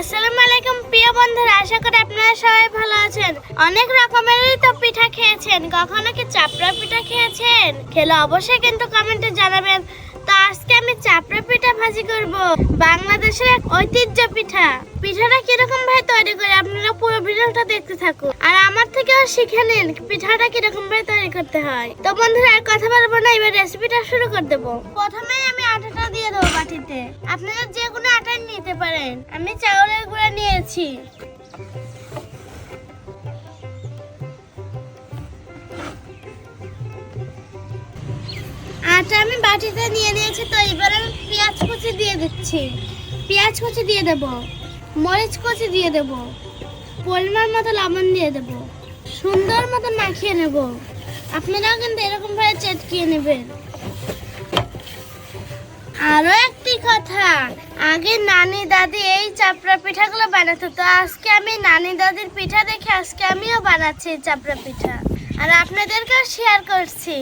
আসসালামু আলাইকুম, প্রিয় বন্ধুরা, আশা করি আপনারা সবাই ভালো আছেন। অনেক রকমেরই তো পিঠা খেয়েছেন। কখনো কি চাপড়া পিঠা খেয়েছেন? খেলে অবশ্যই কিন্তু কমেন্টে জানাবেন। তো আজকে আমি চাপড়া পিঠা ভাজি করব। বাংলাদেশের এক ঐতিহ্য পিঠা। পিঠাটা কীরকম ভাবে তৈরি করে আপনারা পুরো ভিডিওটা দেখতে থাকুন। আর আমার থেকেও শিখে নিন পিঠাটা কীরকম ভাবে তৈরি করতে হয়। তো বন্ধুরা, আর কথা বলব না, এবার রেসিপিটা শুরু করে দেবো। প্রথমেই আমি আটাটা দিয়ে দেবো বাটিতে। আপনারা যে কোনো আমি চাউলের গুঁড়া নিয়েছি। আটা আমি বাটিতে নিয়ে নিয়েছি, তো এবার আমি পেঁয়াজ কুচি দিয়ে দিচ্ছি। পেঁয়াজ কুচি দিয়ে দেব, মরিচ কুচি দিয়ে দেব, পরিমাণ মতো লবণ দিয়ে দেব, সুন্দর মতো মাখিয়ে নেব। আপনারাও কিন্তু এরকম ভাবে চেটকিয়ে নেবেন। আরও একটি কথা আগে নানি দাদি এই চাপড়া পিঠাগুলো বানাতো তো আজকে আমি নানি দাদির পিঠা দেখে আজকে আমিও বানাচ্ছি এই চাপড়া পিঠা। আর আপনাদেরকেও শেয়ার করছি।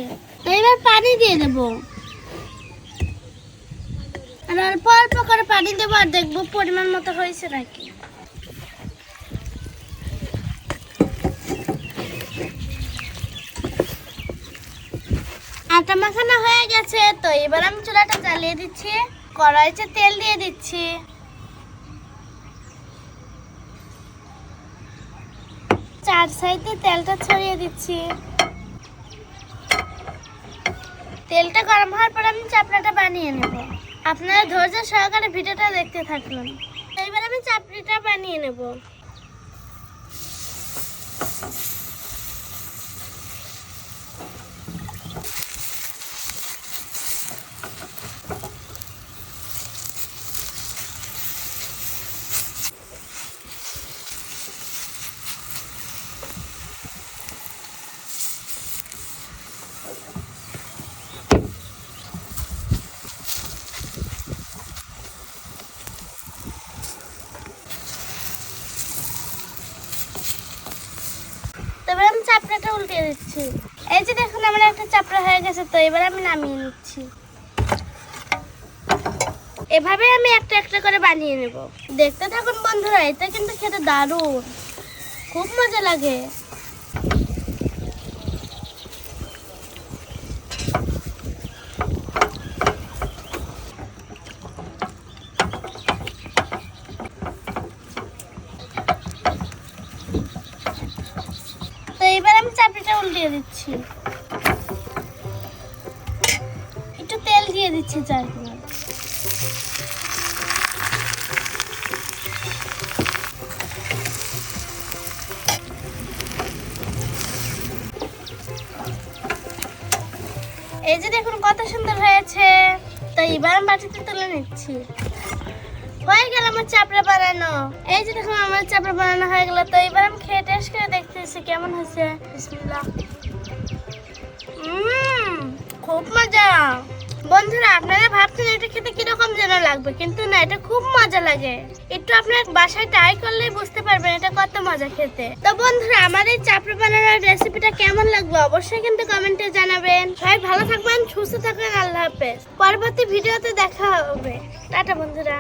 এবার পানি দিয়ে দেব। আর অল্প অল্প করে পানি দেবো আর দেখব পরিমাণ মতো হয়েছে নাকি। আটা মাখানো হয়ে গেছে তো এবার আমি চুলাটা জ্বালিয়ে দিচ্ছি। কড়াইতে তেল দিয়ে দিচ্ছি। চার সাইডে তেলটা ছড়িয়ে দিচ্ছি। তেলটা গরম হওয়ার পর আমি চাপড়াটা বানিয়ে নেব। আপনারা ধৈর্য সহকারে ভিডিওটা দেখতে থাকুন। এইবার আমি চাপড়িটা বানিয়ে নেব। তো এবার আমি চাপড়াটা উল্টে দিচ্ছি। এই যে দেখুন, আমার একটা চাপড়া হয়ে গেছে, তো এবার আমি নামিয়ে নিচ্ছি। এভাবে আমি একটা একটা করে বানিয়ে নেব। দেখতে থাকুন বন্ধুরা, এটা কিন্তু খেতে দারুণ। খুব মজা লাগে তো এবার চাপড়িটা উল্টিয়ে দিচ্ছি। একটু তেল দিয়ে দিচ্ছি চারগুলো এই যে দেখুন কত সুন্দর হয়েছে। তো এবার বাটিতে তুলে নিচ্ছি। আমার চাপড়া বানানো। এই যে দেখুন, আমার চাপড়া বানানো হয়ে গেল। তো এবার আমি খেয়ে টেস্ট করে দেখতেছি কেমন হয়েছে। খুব মজা। বন্ধুরা, আপনারা ভাবছেন এটা খেতে কীরকম যেন লাগবে, কিন্তু না, এটা খুব মজা লাগে। একটু আপনার বাসায় ট্রাই করলেই বুঝতে পারবেন এটা কত মজা খেতে। তো বন্ধুরা, আমার এই চাপড়া বানানোর রেসিপিটা কেমন লাগবে অবশ্যই কিন্তু কমেন্টে জানাবেন। সবাই ভালো থাকবেন, সুস্থ থাকবেন, আল্লাহ হাফেজ। পরবর্তী ভিডিওতে দেখা হবে। টাটা, বন্ধুরা।